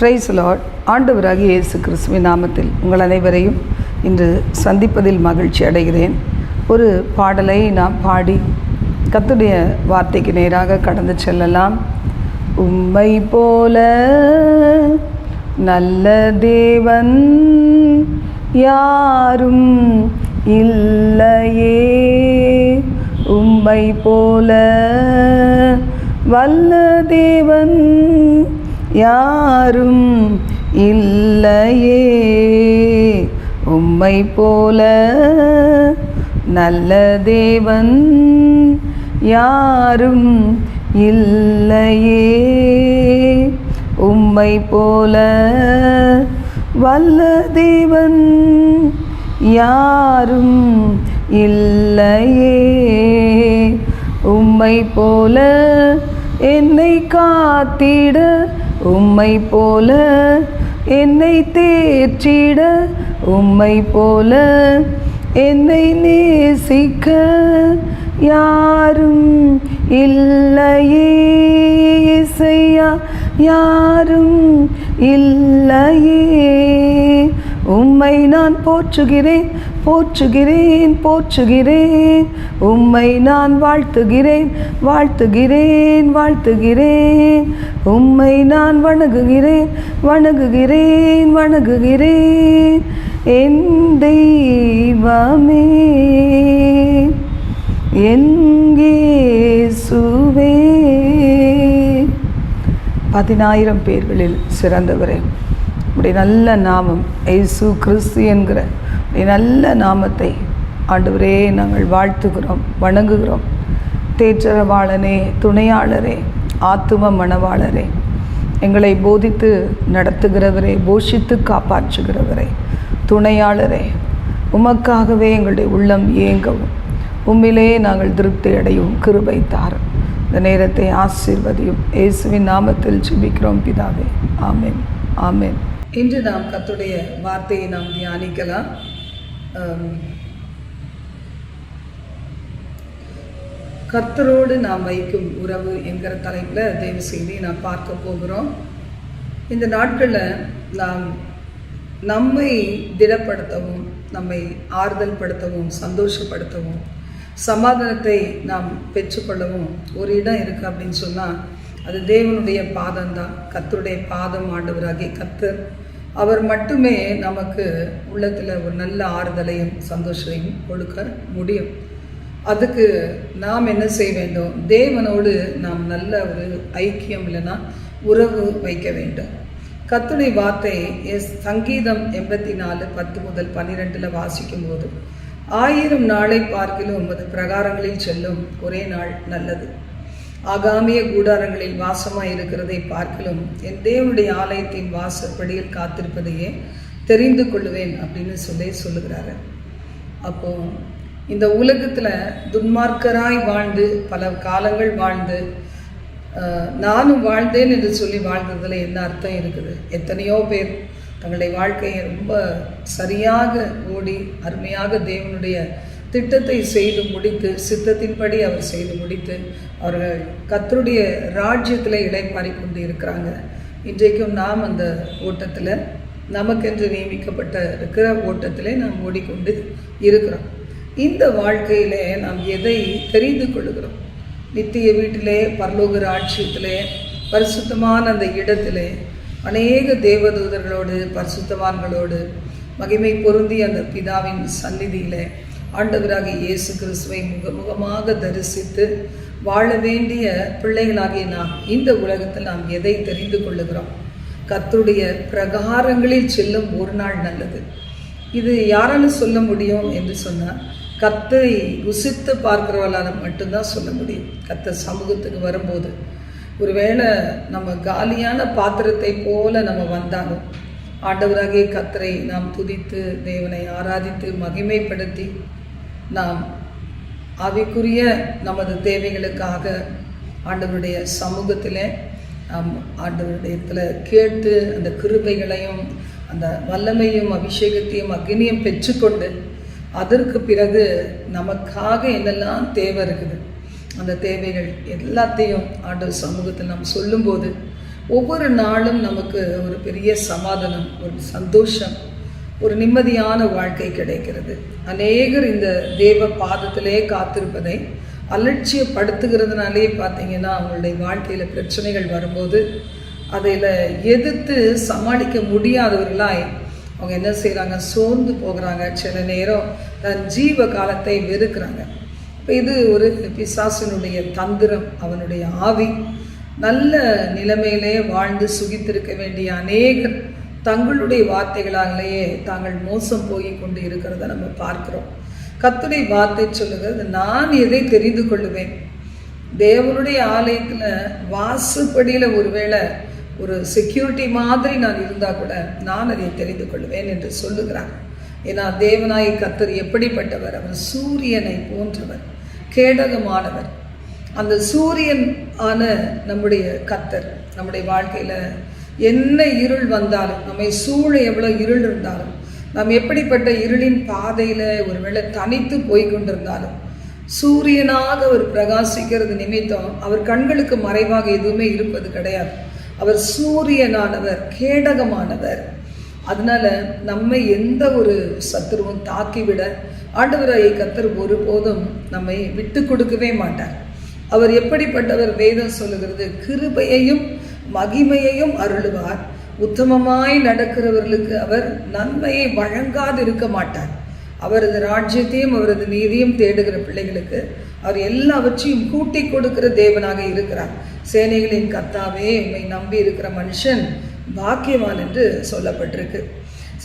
Price Lord ஆண்டவராகி இயேசு கிறிஸ்துவின் நாமத்தில் உங்கள் அனைவரையும் இன்று சந்திப்பதில் மகிழ்ச்சி அடைகிறேன். ஒரு பாடலை நாம் பாடி கத்துடைய வார்த்தைக்கு நேராக கடந்து செல்லலாம். உம்மை போல நல்ல தேவன் யாரும் இல்லையே. உம்மை போல வல்ல தேவன் யாரும் இல்லையே. உம்மை போல நல்ல தேவன் யாரும் இல்லையே. உம்மை போல வல்ல தேவன் யாரும் இல்லையே. உம்மை போல என்னை காத்திட உம்மை போல என்னை தேற்றிட உம்மை போல என்னை நேசிக்க யாரும் இல்லையே. இசையா யாரும் இல்லையே. உம்மை நான் போற்றுகிறேன் போற்றுகிறேன் போற்றுகிறேன். உம்மை நான் வாழ்த்துகிறேன் வாழ்த்துகிறேன் வாழ்த்துகிறேன். உம்மை நான் வணங்குகிறேன் வணங்குகிறேன் வணங்குகிறேன். என் தெய்வமே எங்கே சுவே பதினாயிரம் பேர்களில் சிறந்தவரே. உடைய நல்ல நாமம் ஏசு கிறிஸ்து என்கிற நல்ல நாமத்தை ஆண்டவரே நாங்கள் வாழ்த்துகிறோம் வணங்குகிறோம். தேற்றரவாளனே துணையாளரே ஆத்தும மணவாளரே. எங்களை போதித்து நடத்துகிறவரே போஷித்து காப்பாற்றுகிறவரே. துணையாளரே உமக்காகவே எங்களுடைய உள்ளம் இயங்கவும். உம்மிலே நாங்கள் திருப்தி அடையும் கிருபை தாரும். இந்த நேரத்தை ஆசீர்வதியும். இயேசுவின் நாமத்தில் ஜெபிக்கிறோம் பிதாவே. ஆமேன். ஆமேன். இன்று நாம் கத்துடைய வார்த்தையை நாம் தியானிக்கலாம். Um, கர்த்தரோடு நாம் வைக்கும் உறவு என்கிற தலைப்பில் தயவு செய்து நாம் பார்க்க போகிறோம். இந்த நாட்களில் நாம் நம்மை திடப்படுத்தவும் நம்மை ஆறுதல் படுத்தவும் சந்தோஷப்படுத்தவும் சமாதானத்தை நாம் பெற்றுக்கொள்ளவும் ஒரு இடம் இருக்குது அப்படின்னு சொன்னால் அது தேவனுடைய பாதம்தான். கத்தருடைய பாதம் ஆண்டவராகி கத்தர் அவர் மட்டுமே நமக்கு உள்ளத்தில் ஒரு நல்ல ஆறுதலையும் சந்தோஷத்தையும் கொடுக்க முடியும். அதுக்கு நாம் என்ன செய்ய வேண்டும்? தேவனோடு நாம் நல்ல ஒரு ஐக்கியம் இல்லைன்னா உறவு வைக்க வேண்டும். கத்துணை வார்த்தை எஸ் சங்கீதம் எண்பத்தி நாலு பத்து முதல் பன்னிரெண்டில் வாசிக்கும் போது ஆயிரம் நாளை பார்க்கிலும் உமது பிரகாரங்களில் செல்லும் ஒரே நாள் நல்லது. ஆகாமிய கூடாரங்களில் வாசமாய் இருக்கிறதை பார்க்கலும் என் தேவனுடைய ஆலயத்தின் வாசப்படியில் காத்திருப்பதையே தெரிந்து கொள்வேன் அப்படின்னு சொல்லி சொல்லுகிறாரு. அப்போ இந்த உலகத்தில் துன்மார்க்கராய் வாழ்ந்து பல காலங்கள் வாழ்ந்து நானும் வாழ்ந்தேன் என்று சொல்லி வாழ்ந்ததில் என்ன அர்த்தம் இருக்குது? எத்தனையோ பேர் தங்களுடைய வாழ்க்கையை ரொம்ப சரியாக ஓடி அருமையாக தேவனுடைய திட்டத்தை செய்து முடித்து சித்தத்தின்படி அவர் செய்து முடித்து அவர்கள் கத்தருடைய ராஜ்யத்தில் இடைப்பாரி கொண்டு இருக்கிறாங்க இன்றைக்கும் நாம் அந்த ஓட்டத்தில் நமக்கென்று நியமிக்கப்பட்ட இருக்கிற ஓட்டத்திலே நாம் ஓடிக்கொண்டு இருக்கிறோம். இந்த வாழ்க்கையிலே நாம் எதை தெரிந்து கொள்கிறோம் நித்திய வீட்டிலே பரலோக ராட்சியத்திலே பரிசுத்தமான அந்த இடத்திலே அநேக தேவதூதர்களோடு பரிசுத்தவான்களோடு மகிமை பொருந்தி அந்த பிதாவின் சந்நிதியிலே ஆண்டவராக இயேசு கிறிஸ்துவை முகமுகமாக தரிசித்து வாழ வேண்டிய பிள்ளைகளாகிய நாம் இந்த உலகத்தில் நாம் எதை தெரிந்து கொள்ளுகிறோம்? கத்துடைய பிரகாரங்களில் செல்லும் ஒரு நாள் நல்லது. இது யாரால சொல்ல முடியும் என்று சொன்னால் கத்தை ருசித்து பார்க்கிறவர்களால் மட்டும்தான் சொல்ல முடியும். கத்த சமூகத்துக்கு வரும்போது ஒருவேளை நம்ம காலியான பாத்திரத்தை போல நம்ம வந்தாலும் ஆண்டவராகிய கத்தரை நாம் துதித்து தேவனை ஆராதித்து மகிமைப்படுத்தி நாம் ஆவிக்குரிய நமது தேவைகளுக்காக ஆண்டவருடைய சமூகத்தில் நாம் ஆண்டவருடையத்தில் கேட்டு அந்த கிருபைகளையும் அந்த வல்லமையும் அபிஷேகத்தையும் அக்னியும் பெற்றுக்கொண்டு அதற்கு பிறகு நமக்காக என்னெல்லாம் தேவை இருக்குது அந்த தேவைகள் எல்லாத்தையும் ஆண்டவர் சமூகத்தில் நாம் சொல்லும்போது ஒவ்வொரு நாளும் நமக்கு ஒரு பெரிய சமாதானம் ஒரு சந்தோஷம் ஒரு நிம்மதியான வாழ்க்கை கிடைக்கிறது. அநேகர் இந்த தேவ பாதத்திலே காத்திருப்பதை அலட்சியப்படுத்துகிறதுனாலே பார்த்தீங்கன்னா அவங்களுடைய வாழ்க்கையில் பிரச்சனைகள் வரும்போது அதில் எதிர்த்து சமாளிக்க முடியாதவர்களாய் அவங்க என்ன செய்கிறாங்க சோர்ந்து போகிறாங்க. சில நேரம் தன் ஜீவ காலத்தை வெறுக்கிறாங்க. இப்போ இது ஒரு பிசாசினுடைய தந்திரம் அவனுடைய ஆவி. நல்ல நிலைமையிலே வாழ்ந்து சுகித்திருக்க வேண்டிய அநேகர் தங்களுடைய வார்த்தைகளாலேயே தாங்கள் மோசம் போய் கொண்டு இருக்கிறத நம்ம பார்க்கிறோம். கத்துடைய வார்த்தை சொல்லுகிறது நான் எதை தெரிந்து கொள்ளுவேன்? தேவனுடைய ஆலயத்தில் வாசுப்படியில் ஒருவேளை ஒரு செக்யூரிட்டி மாதிரி நான் இருந்தால் கூட நான் அதை தெரிந்து கொள்வேன் என்று சொல்லுகிறார். ஏன்னா தேவனாய் கத்தர் எப்படிப்பட்டவர்? அவர் சூரியனை போன்றவர் கேடகமானவர். அந்த சூரியன் ஆன நம்முடைய கத்தர் நம்முடைய வாழ்க்கையில் என்ன இருள் வந்தாலும் நம்மை சூழ எவ்வளோ இருள் இருந்தாலும் நாம் எப்படிப்பட்ட இருளின் பாதையில் ஒருவேளை தனித்து போய் கொண்டிருந்தாலும் சூரியனாக அவர் பிரகாசிக்கிறது நிமித்தம் அவர் கண்களுக்கு மறைவாக எதுவுமே இருப்பது கிடையாது. அவர் சூரியனானவர் கேடகமானவர். அதனால நம்மை எந்த ஒரு சத்துருவும் தாக்கிவிட ஆண்டவராயை கத்தர் ஒருபோதும் நம்மை விட்டு கொடுக்கவே மாட்டார். அவர் எப்படிப்பட்டவர் வேதம் சொல்லுகிறது? கிருபையையும் மகிமையையும் அருளுவார். உத்தமமாய் நடக்கிறவர்களுக்கு அவர் நன்மையை வழங்காது இருக்க மாட்டார். அவரது ராஜ்யத்தையும் அவரது நீதியும் தேடுகிற பிள்ளைகளுக்கு அவர் எல்லாவற்றையும் கூட்டி கொடுக்கிற தேவனாக இருக்கிறார். சேனைகளின் கத்தாவே உண்மை நம்பி இருக்கிற மனுஷன் பாக்கியவான் என்று சொல்லப்பட்டிருக்கு.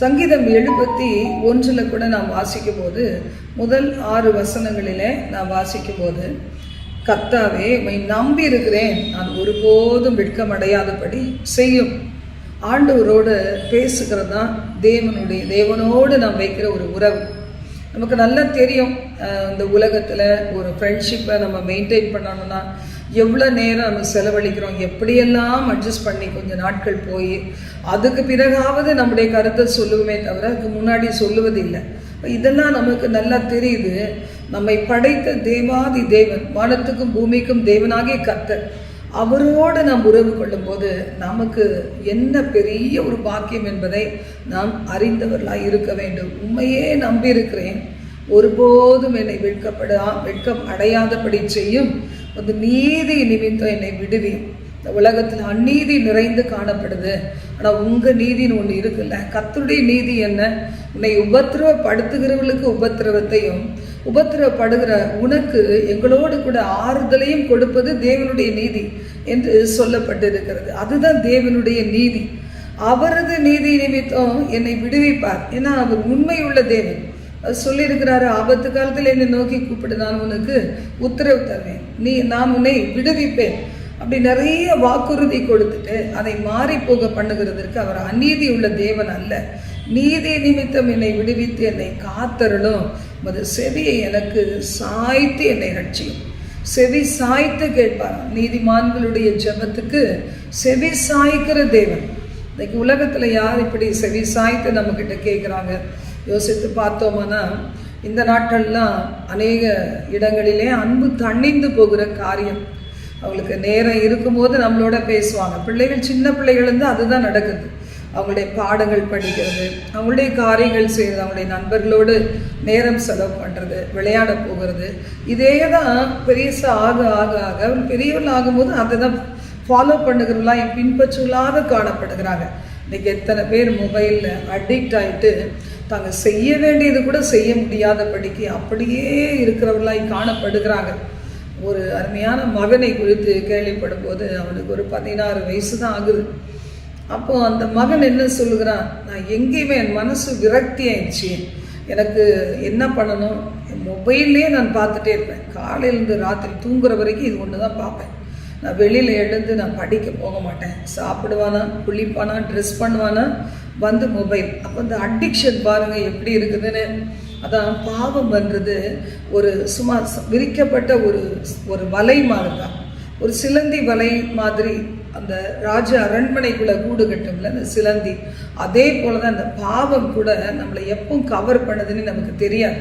சங்கீதம் எழுபத்தி ஒன்றில் கூட நாம் வாசிக்கும் போது முதல் ஆறு வசனங்களிலே நான் வாசிக்கும் போது கத்தாவே உம்மை நம்பி இருக்கிறேன் நான் ஒருபோதும் வெட்கமடையாதபடி செய்யும். ஆண்டவரோடு பேசுகிறது தான் தேவனுடைய தேவனோடு நாம் வைக்கிற ஒரு உறவு. நமக்கு நல்லா தெரியும் இந்த உலகத்தில் ஒரு ஃப்ரெண்ட்ஷிப்பை நம்ம மெயின்டைன் பண்ணணும்னா எவ்வளோ நேரம் நம்ம செலவழிக்கிறோம் எப்படியெல்லாம் அட்ஜஸ்ட் பண்ணி கொஞ்சம் நாட்கள் போய் அதுக்கு பிறகாவது நம்முடைய கருத்தை சொல்லுவோமே தவிர அதுக்கு முன்னாடி சொல்லுவதில்லை. இதெல்லாம் நமக்கு நல்லா தெரியுது. நம்மை படைத்த தேவாதி தேவன் வானத்துக்கும் பூமிக்கும் தேவனாகிய கர்த்தர். அவரோடு நாம் உறவு கொள்ளும்போது நமக்கு என்ன பெரிய ஒரு பாக்கியம் என்பதை நாம் அறிந்தவர்களாக இருக்க வேண்டும். உண்மையே நம்பியிருக்கிறேன். ஒருபோதும் என்னை வெட்கப்படா வெட்கம் அடையாதபடி செய்யும் அந்த நீதி நிமித்தம் என்னை விடுவி இந்த உலகத்தில் அநீதி நிறைந்து காணப்படுது. ஆனால் உங்கள் நீதின்னு ஒன்று இருக்குல்ல? கத்துடைய நீதி என்ன? உன்னை உபத்திரவப்படுத்துகிறவர்களுக்கு உபத்திரவத்தையும் உபத்திரவப்படுகிற உனக்கு எங்களோடு கூட ஆறுதலையும் கொடுப்பது தேவனுடைய நீதி என்று சொல்லப்பட்டிருக்கிறது. அதுதான் தேவனுடைய நீதி. அவரது நீதி நிமித்தம் என்னை விடுவிப்பார். ஏன்னா அவர் உண்மையுள்ள தேவன். அவர் சொல்லியிருக்கிறாரு ஆபத்து காலத்தில் என்னை நோக்கி கூப்பிடு நான் உனக்கு உத்தரவு தருவேன். நீ நான் உன்னை விடுவிப்பேன். அப்படி நிறைய வாக்குறுதி கொடுத்துட்டு அதை மாறி போக பண்ணுகிறதற்கு அவர் அநீதி உள்ள தேவன் அல்ல. நீதி நிமித்தம் என்னை விடுவித்து என்னை காத்தருளும். மது செவியை எனக்கு சாய்த்து என்னை ரட்சியும் செவி சாய்த்து கேட்பார். நீதிமான்களுடைய ஜெபத்துக்கு செவி சாய்க்கிற தேவன். இன்னைக்கு உலகத்தில் யார் இப்படி செவி சாய்த்து நம்மக்கிட்ட கேட்குறாங்க? யோசித்து பார்த்தோம்னா இந்த நாட்கள்லாம் அநேக இடங்களிலே அன்பு தண்ணிந்து போகிற காரியம். அவங்களுக்கு நேரம் இருக்கும்போது நம்மளோட பேசுவாங்க. பிள்ளைகள் சின்ன பிள்ளைகள் இருந்து அதுதான் நடக்குது. அவங்களுடைய பாடங்கள் படிக்கிறது அவங்களுடைய காரியங்கள் செய்கிறது அவங்களுடைய நண்பர்களோடு நேரம் செலவு பண்ணுறது விளையாட போகிறது. இதே தான் பெரியசா ஆக ஆக ஆக அவர் பெரியவர்கள் ஆகும்போது அதை தான் ஃபாலோ பண்ணுகிறவங்களா என் பின்பற்றுகளாக காணப்படுகிறாங்க. இன்றைக்கி எத்தனை பேர் மொபைலில் அடிக்ட் ஆகிட்டு தாங்க செய்ய வேண்டியது கூட செய்ய முடியாதபடிக்கு அப்படியே இருக்கிறவர்களாய் காணப்படுகிறாங்க. ஒரு அருமையான மகனை குறித்து கேள்விப்படும் போது அவனுக்கு ஒரு பதினாறு வயசு தான் ஆகுது. அப்போ அந்த மகன் என்ன சொல்லுகிறான்? நான் எங்கேயுமே என் மனசு விரக்தி ஆயிடுச்சு. எனக்கு என்ன பண்ணணும்? மொபைல்லே நான் பார்த்துட்டே இருப்பேன். காலையிலேருந்து ராத்திரி தூங்குற வரைக்கும் இது ஒன்று தான் பார்ப்பேன். நான் வெளியில் எழுந்து நான் படிக்க போக மாட்டேன். சாப்பிடுவானா? குளிப்பானா? ட்ரெஸ் பண்ணுவானா? வந்து மொபைல் அப்போ இந்த அடிக்ஷன் பாருங்கள் எப்படி இருக்குதுன்னு. அதான் பாவம் பண்ணுறது ஒரு சும்மா விரிக்கப்பட்ட ஒரு ஒரு வலை மாதிரி தான். ஒரு சிலந்தி வலை மாதிரி அந்த ராஜ அரண்மனைக்குள்ளே கூடு கட்டும்ல அந்த சிலந்தி. அதே போல் தான் அந்த பாவம் கூட நம்மளை எப்போ கவர் பண்ணுதுன்னு நமக்கு தெரியாது.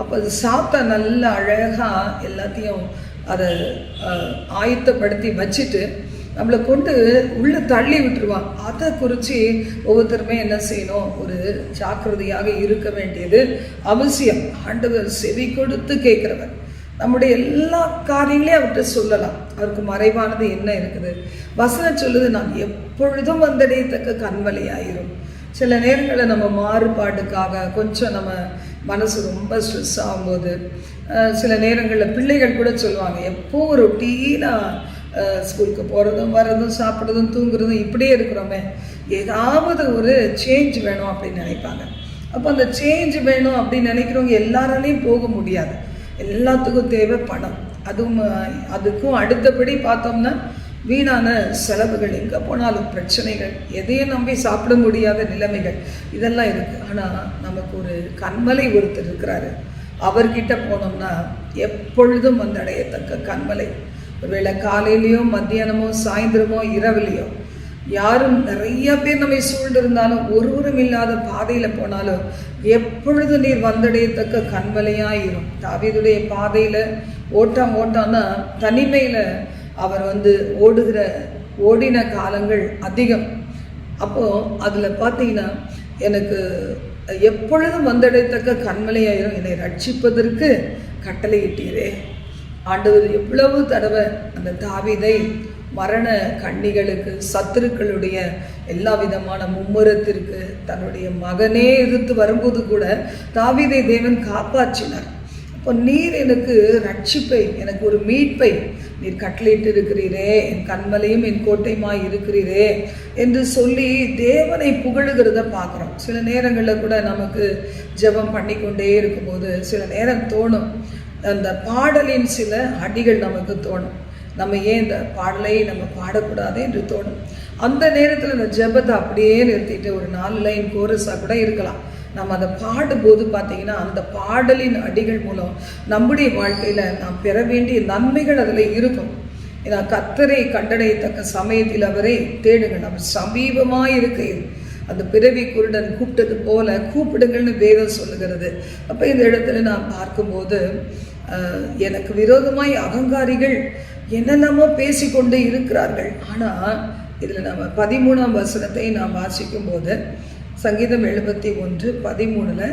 அப்போ அது சாப்பிட்டா நல்லா அழகாக எல்லாத்தையும் அதை ஆயத்தப்படுத்தி வச்சுட்டு நம்மளை கொண்டு உள்ளே தள்ளி விட்டுருவான் அதை குறித்து ஒவ்வொருத்தருமே என்ன செய்யணும்? ஒரு ஜாக்கிரதையாக இருக்க வேண்டியது அவசியம். ஆண்டவர் செவி கொடுத்து கேட்குறவர். நம்முடைய எல்லா காரியங்களையும் அவர்கிட்ட சொல்லலாம். அவருக்கு மறைவானது என்ன இருக்குது? வசனம் சொல்லுது நான் எப்பொழுதும் வந்தடையத்தக்க கண்வலையாயிரும் சில நேரங்களில் நம்ம மாறுபாடுக்காக கொஞ்சம் நம்ம மனசு ரொம்ப ஸ்ட்ரெஸ் ஆகும்போது சில நேரங்களில் பிள்ளைகள் கூட சொல்லுவாங்க எப்போ ரொட்டீனாக ஸ்கூலுக்கு போகிறதும் வர்றதும் சாப்பிட்றதும் தூங்குறதும் இப்படியே இருக்கிறோமே. ஏதாவது ஒரு சேஞ்ச் வேணும் அப்படின்னு நினைப்பாங்க. அப்போ அந்த சேஞ்ச் வேணும் அப்படின்னு நினைக்கிறவங்க எல்லாராலையும் போக முடியாது. எல்லாத்துக்கும் தேவை பணம். அதுவும் அதுக்கும் அடுத்தபடி பார்த்தோம்னா வீணான செலவுகள் எங்கே போனாலும் பிரச்சனைகள் எதையும் நம்பி சாப்பிட முடியாத நிலைமைகள் இதெல்லாம் இருக்குது ஆனால் நமக்கு ஒரு கண்மலை ஒருத்தர் இருக்கிறாரு. அவர்கிட்ட போனோம்னா எப்பொழுதும் வந்தடையத்தக்க கண்மலை. ஒருவேளை காலையிலையோ மத்தியானமோ சாயந்தரமோ இரவுலையோ யாரும் நிறைய பேர் நம்மை சூழ்ந்திருந்தாலும் ஒருவரும் இல்லாத பாதையில் போனாலும் எப்பொழுது நீர் வந்தடையத்தக்க கண்மலையாயிரும் தாவீதுடைய பாதையில் ஓட்டம் ஓட்டம்னா தனிமையில் அவர் வந்து ஓடுகிற ஓடின காலங்கள் அதிகம். அப்போது அதில் பார்த்தீங்கன்னா எனக்கு எப்பொழுதும் வந்தடையத்தக்க கண்மலையாயிரும் என்னை ரட்சிப்பதற்கு கட்டளையிட்டீரே. ஆண்டவர் எவ்வளவு தடவை அந்த தாவீதை மரண கண்ணிகளுக்கு சத்துருக்களுடைய எல்லா விதமான மும்முரத்திற்கு தன்னுடைய மகனே எதிர்த்து வரும்போது கூட தாவிதை தேவன் காப்பாற்றினார். அப்போ நீர் எனக்கு ரட்சிப்பை எனக்கு ஒரு மீட்பை நீர் கட்டளையிட்டு இருக்கிறீரே என் கண்மலையும் என் கோட்டையுமாய் இருக்கிறீரே என்று சொல்லி தேவனை புகழுகிறத பார்க்குறோம். சில நேரங்களில் கூட நமக்கு ஜெபம் பண்ணிக்கொண்டே இருக்கும்போது சில நேரம் தோணும். அந்த பாடலின் சில அடிகள் நமக்கு தோணும். நம்ம ஏன் இந்த பாடலை நம்ம பாடக்கூடாது என்று தோணும். அந்த நேரத்தில் இந்த ஜபத்தை அப்படியே நிறுத்திட்டு ஒரு நாலு லைன் கோரஸாக கூட இருக்கலாம். நம்ம அதை பாடும்போது பார்த்தீங்கன்னா அந்த பாடலின் அடிகள் மூலம் நம்முடைய வாழ்க்கையில் நாம் பெற வேண்டிய நன்மைகள் அதில் இருக்கும். ஏன்னா கத்தரை கண்டடையத்தக்க சமயத்தில் அவரை தேடுங்கள். அவர் சமீபமாக இருக்கையில் அந்த பிறவி குருடன் கூப்பிட்டது போல கூப்பிடுங்கள்னு வேதம் சொல்லுகிறது. அப்போ இந்த இடத்துல நான் பார்க்கும்போது எனக்கு விரோதமாய் அகங்காரிகள் என்னென்னமோ பேசிக்கொண்டு இருக்கிறார்கள். ஆனால் இதில் நம்ம பதிமூணாம் வசனத்தை நாம் வாசிக்கும்போது சங்கீதம் எழுபத்தி ஒன்று பதிமூணில்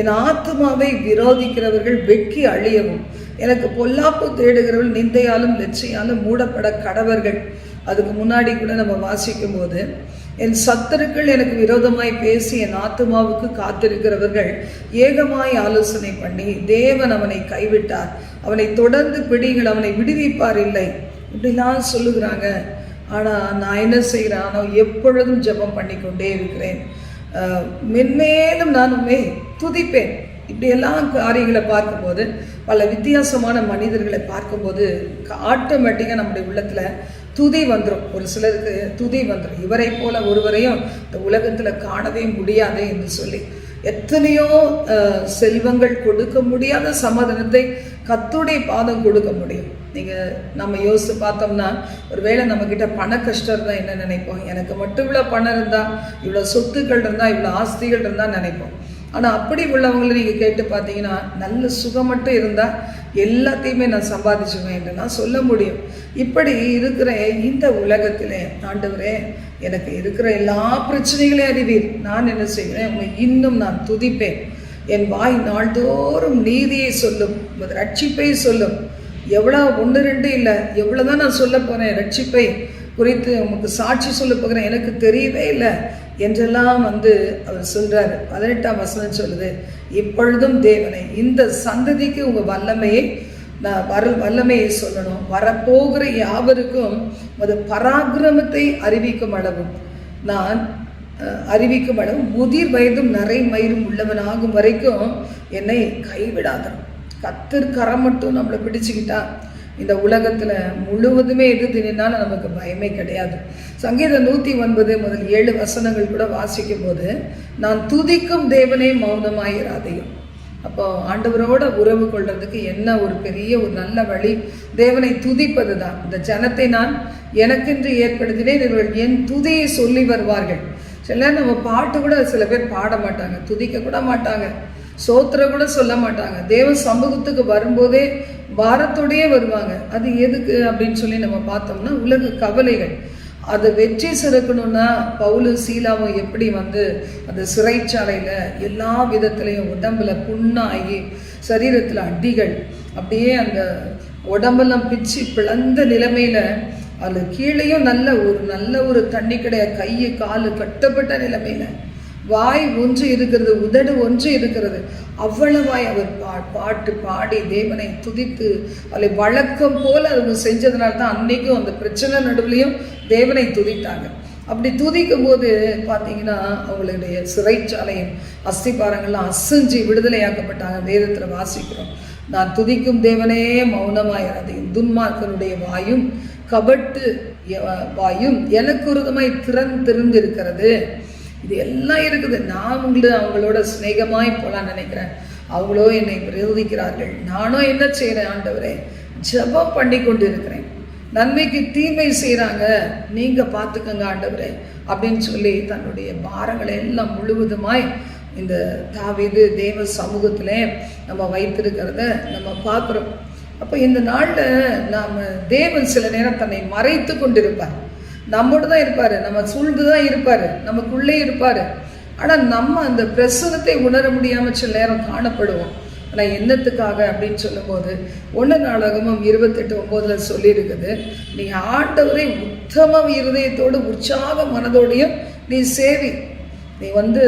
என் ஆத்மாவை விரோதிக்கிறவர்கள் வெட்கி அழியவும் எனக்கு பொல்லாப்பு தேடுகிறவர்கள் நிந்தையாலும் லட்சியாலும் மூடப்பட கடவர்கள். அதுக்கு முன்னாடி கூட நம்ம வாசிக்கும் போது என் சத்தருக்கள் எனக்கு விரோதமாய் பேசி என் ஆத்மாவுக்கு காத்திருக்கிறவர்கள் ஏகமாய் ஆலோசனை பண்ணி தேவன் அவனை கைவிட்டார். அவனை தொடர்ந்து பிடிங்கள் அவனை விடுவிப்பார் இல்லை. இப்படிலாம் சொல்லுகிறாங்க. ஆனால் நான் என்ன செய்கிறேன்? எப்பொழுதும் ஜெபம் பண்ணிக்கொண்டே இருக்கிறேன். மென்மேலும் நான் உண்மை துதிப்பேன். இப்படியெல்லாம் காரியங்களை பார்க்கும்போது பல வித்தியாசமான மனிதர்களை பார்க்கும்போது ஆட்டோமேட்டிக்காக நம்முடைய உள்ளத்தில் துதி வந்துடும் ஒரு சிலருக்கு துதி வந்துடும் இவரை போல ஒருவரையும் இந்த உலகத்தில் காணவே முடியாதே என்று சொல்லி எத்தனையோ செல்வங்கள் கொடுக்க முடியாத சமாதானத்தை கத்துடைய பாதம் கொடுக்க முடியும். நீங்கள் நம்ம யோசித்து பார்த்தோம்னா ஒருவேளை நம்மக்கிட்ட பண கஷ்டம் இருந்தால் என்ன நினைப்போம்? எனக்கு மட்டும் இவ்வளோ பணம் இருந்தால் இவ்வளோ சொத்துக்கள் இருந்தால் இவ்வளோ ஆஸ்திகள் இருந்தால் நினைப்போம். ஆனால் அப்படி உள்ளவங்களை நீங்கள் கேட்டு பார்த்தீங்கன்னா நல்ல சுகம் மட்டும் இருந்தால் எல்லாத்தையுமே நான் சம்பாதிச்சுவேன் என்று நான் சொல்ல முடியும். இப்படி இருக்கிற இந்த உலகத்திலே ஆண்டவரே எனக்கு இருக்கிற எல்லா பிரச்சனைகளையும் அறிவீர். நான் என்ன செய்கிறேன் உங்களை இன்னும் நான் துதிப்பேன். என் வாய் நாள்தோறும் நீதியை சொல்லும். ரட்சிப்பை சொல்லும். எவ்வளோ ஒன்று ரெண்டு இல்லை எவ்வளோ தான் நான் சொல்ல போகிறேன் ரட்சிப்பை குறித்து உமக்கு சாட்சி சொல்ல போகிறேன் எனக்கு தெரியவே இல்லை என்றெல்லாம் வந்து அவர் சொல்கிறார் பதினெட்டாம் வசனம் சொல்லுது இப்பொழுதும் தேவனை இந்த சந்ததிக்கு உங்கள் வல்லமையை நான் வர வல்லமையை சொல்லணும். வரப்போகிற யாவருக்கும் அது பராக்கிரமத்தை அறிவிக்கும் அளவும். நான் அறிவிக்கும் அளவு முதிர் வயதும் நரை மயிரும் உள்ளவனாகும் வரைக்கும் என்னை கைவிடாதான் கத்தர் கரம் மட்டும் நம்மளை பிடிச்சுக்கிட்டா இந்த உலகத்தில் முழுவதுமே எது தினாலும் நமக்கு பயமே கிடையாது. சங்கீதம் நூற்றி ஒன்பது முதல் ஏழு வசனங்கள் கூட வாசிக்கும் போது நான் துதிக்கும் தேவனே மௌனமாயிராதையும். அப்போ ஆண்டவரோட உறவு கொள்றதுக்கு என்ன ஒரு பெரிய ஒரு நல்ல வழி? தேவனை துதிப்பது தான் இந்த ஜனத்தை நான் எனக்கென்று ஏற்படுத்தினேன் இவர்கள் என் துதியை சொல்லி வருவார்கள். சில நம்ம பாட்டு கூட சில பேர் பாட மாட்டாங்க துதிக்க கூட மாட்டாங்க. சோத்திர கூட சொல்ல மாட்டாங்க. தேவ சமூகத்துக்கு வரும்போதே பாரத்தோடயே வருவாங்க. அது எதுக்கு அப்படின்னு சொல்லி நம்ம பார்த்தோம்னா உலக கவலைகள். அதை வெற்றி சிறக்கணும்னா பவுலும் சீலாவும் எப்படி வந்து அந்த சிறைச்சாலையில் எல்லா விதத்துலேயும் உடம்புல புண்ணாகி சரீரத்தில் அடிகள் அப்படியே அந்த உடம்பெல்லாம் பிச்சு பிளந்த நிலைமையில் அது கீழேயும் நல்ல ஒரு நல்ல ஒரு தண்ணி கிடையாது கையை காலு கட்டப்பட்ட நிலைமையில் வாய் ஒன்று இருக்கிறது உதடு ஒன்று இருக்கிறது. அவ்வளவாய் அவர் பா பாட்டு பாடி தேவனை துதித்து அவளை வழக்கம் போல் அவங்க செஞ்சதுனால தான் அன்னைக்கும் அந்த பிரச்சனை நடுவுலையும் தேவனை துதித்தாங்க. அப்படி துதிக்கும் போது பார்த்தீங்கன்னா அவங்களுடைய சிறைச்சாலையின் அஸ்திபாரங்கள்லாம் அசைஞ்சு விடுதலையாக்கப்பட்டாங்க வேதத்தில் வாசிக்கிறோம். நான் துதிக்கும் தேவனே மௌனமாயிராதையும் துன்மார்க்கனுடைய வாயும் கபட்டு வாயும் எனக்கு உருதமாய் திறந்திருந்திருக்கிறது இது எல்லாம் இருக்குது. நான் உங்களை அவங்களோட சிநேகமாய் போகலான்னு நினைக்கிறேன். அவங்களோ என்னை விரோதிக்கிறார்கள். நானும் என்ன செய்கிறேன் ஆண்டவரே? ஜெபம் பண்ணி கொண்டு இருக்கிறேன் நன்மைக்கு தீமை செய்கிறாங்க நீங்கள் பார்த்துக்கங்க ஆண்டவரே அப்படின்னு சொல்லி தன்னுடைய பாரங்களை எல்லாம் முழுவதுமாய் இந்த தாவிது தேவ சமூகத்திலே நம்ம வைத்திருக்கிறத நம்ம பார்க்குறோம். அப்போ இந்த நாளில் நாம் தேவன் சில நேரம் தன்னை மறைத்து கொண்டிருப்பார். நம்மோடு தான் இருப்பார் நம்ம சூழ்ந்து தான் இருப்பார் நமக்குள்ளே இருப்பார். ஆனால் நம்ம அந்த பிரசனத்தை உணர முடியாமல் சில நேரம் காணப்படுவோம். ஆனால் என்னத்துக்காக அப்படின்னு சொல்லும்போது ஒன்று நாடகமும் இருபத்தெட்டு ஒம்போதில் சொல்லியிருக்குது நீ ஆண்டவரை உத்தம இருதயத்தோடு உற்சாக மனதோடையும் நீ சேவி. நீ வந்து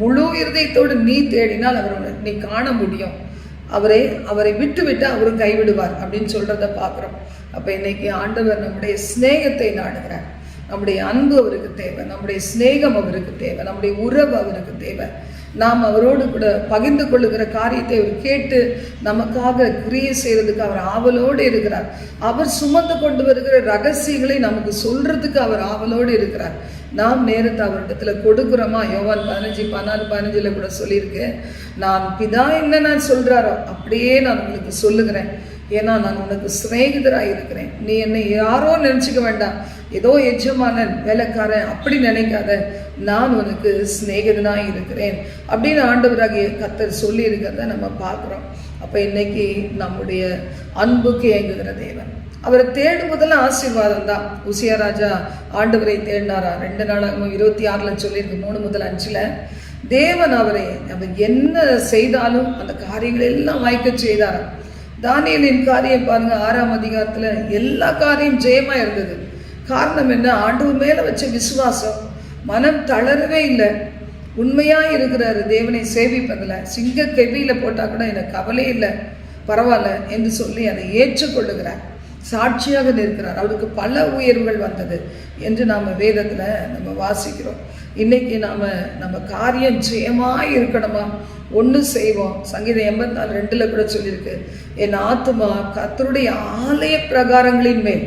முழு இருதயத்தோடு நீ தேடினால் அவரை நீ காண முடியும். அவரை அவரை விட்டு விட்டு அவரும் கைவிடுவார் அப்படின்னு சொல்கிறத பார்க்குறோம். அப்போ இன்னைக்கு ஆண்டவர் நம்முடைய சிநேகத்தை நாடுகிறார். நம்முடைய அன்பு அவருக்கு தேவை நம்முடைய சிநேகம் அவருக்கு தேவை நம்முடைய உறவு அவருக்கு தேவை. நாம் அவரோடு கூட பகிர்ந்து கொள்ளுகிற காரியத்தை அவர் கேட்டு நமக்காக கிரியை செய்கிறதுக்கு அவர் ஆவலோடு இருக்கிறார். அவர் சுமந்து கொண்டு வருகிற ரகசியங்களை நமக்கு சொல்றதுக்கு அவர் ஆவலோடு இருக்கிறார். நாம் நேரத்தை அவரிடத்துல கொடுக்குறோமா? யோவான் பதினஞ்சு பதினாலு பதினஞ்சுல கூட சொல்லியிருக்கு நான் பிதா என்ன நான் சொல்றாரோ அப்படியே நான் உங்களுக்கு சொல்லுகிறேன். ஏன்னா நான் உனக்கு சிநேகிதராக இருக்கிறேன் நீ என்னை யாரோ நினச்சிக்க வேண்டாம். ஏதோ எஜமானன் வேலைக்காரன் அப்படி நினைக்காத. நான் உனக்கு சிநேகிதனாக இருக்கிறேன் அப்படின்னு ஆண்டவராகிய கத்தர் சொல்லியிருக்கிறத நம்ம பார்க்குறோம். அப்போ இன்னைக்கு நம்முடைய அன்புக்கு ஏங்குகிற தேவன். அவரை தேடும் முதல்ல ஆசீர்வாதம் தான். உசியா ராஜா ஆண்டவரை தேடினாரா? ரெண்டு நாளாகவும் இருபத்தி ஆறில் சொல்லியிருக்கு மூணு முதல் அஞ்சில். தேவன் அவரை அவர் என்ன செய்தாலும் அந்த காரியங்கள் எல்லாம் வாய்க்க செய்தாராம். தானியலின் காரியம் பாருங்க ஆறாம் அதிகாரத்தில் எல்லா காரியம் ஜெயமாக இருந்தது. காரணம் என்ன? ஆண்டு மேலே வச்ச விசுவாசம் மனம் தளரவே இல்லை. உண்மையாக இருக்கிறாரு. தேவனை சேவிப்பதில் சிங்க கெவியில் போட்டால் கூட எனக்கு கவலை இல்லை. பரவாயில்ல என்று சொல்லி அதை ஏற்றுக்கொள்ளுகிறார். சாட்சியாக நிற்கிறார். அவருக்கு பல உயர்வுகள் வந்தது என்று நாம் வேதத்தில் நம்ம வாசிக்கிறோம். இன்னைக்கு நாம் நம்ம காரியம் ஜெயமாக இருக்கணுமா? ஒன்று செய்வோம். சங்கீதம் எண்பத்தி நாலு ரெண்டில் கூட சொல்லியிருக்கு. என் ஆத்துமா கத்தருடைய ஆலய பிரகாரங்களின் மேல்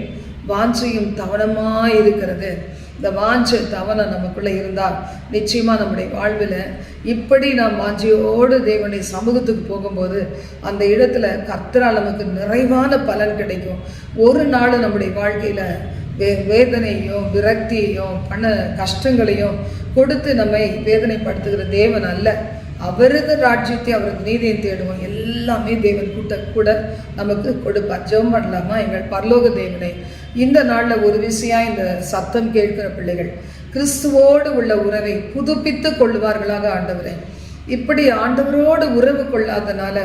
வாஞ்சையும் தவணமாக இருக்கிறது. இந்த வாஞ்ச தவணை நமக்குள்ளே இருந்தால் நிச்சயமாக நம்முடைய வாழ்வில் இப்படி நாம் வாஞ்சியோடு தேவனுடைய சமூகத்துக்கு போகும்போது அந்த இடத்துல கர்த்தரால் நமக்கு நிறைவான பலன் கிடைக்கும். ஒரு நாள் நம்முடைய வாழ்க்கையில் வே வேதனையும் விரக்தியையும் பண கஷ்டங்களையும் கொடுத்து நம்மை வேதனைப்படுத்துகிற தேவன் அல்ல. அவரது ராஜ்யத்தை அவரது நீதியை தேடுவோம். எல்லாமே தேவன் கூட்ட கூட நமக்கு கொடுப்பார் ஜெபம் பண்ணலாமா? எங்கள் பரலோக தேவனை இந்த நாளில் ஒரு விஷயம் இந்த சத்தம் கேட்கிற பிள்ளைகள் கிறிஸ்துவோடு உள்ள உறவை புதுப்பித்து கொள்ளுவார்களாக ஆண்டவரை. இப்படி ஆண்டவரோடு உறவு கொள்ளாதனால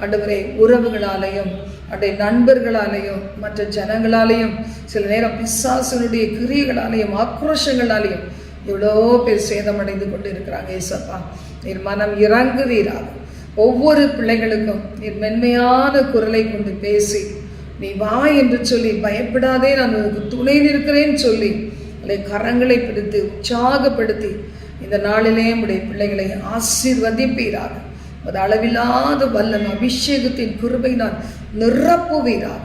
ஆண்டவரை உறவுகளாலேயும் அடைய நண்பர்களாலேயும் மற்ற ஜனங்களாலேயும் சில நேரம் பிசாசனுடைய கிரியைகளாலேயும் ஆக்ரோஷங்களாலேயும் எவ்வளோ பேர் சேதமடைந்து கொண்டு இருக்கிறாங்க ஏசப்பா. நீர் மனம் இறங்குவீராக. ஒவ்வொரு பிள்ளைகளுக்கும் நீர் மென்மையான குரலை கொண்டு பேசி நீ வா என்று சொல்லி பயப்படாதே நான் உனக்கு துணை நிற்கிறேன்னு சொல்லி உடைய கரங்களை பிடித்து உற்சாகப்படுத்தி இந்த நாளிலே உடைய பிள்ளைகளை ஆசீர்வதிப்பீராக. அது அளவில்லாத வல்லன் அபிஷேகத்தின் குருவை நான் நிரப்புவீராக.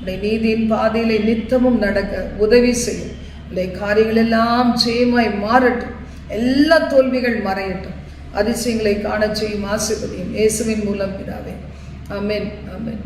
உடைய நீதியின் பாதையிலே நித்தமும் நடக்க உதவி செய்யும். இந்த காரியங்கள் எல்லாம் ஜெயமாய் மாறட்டும். எல்லா தோல்விகள் மறையட்டும். அதிசயங்களை காண செய்யும் ஆசிர்வதியும் இயேசுவின் மூலம் பிதாவே. அமேன் அமேன்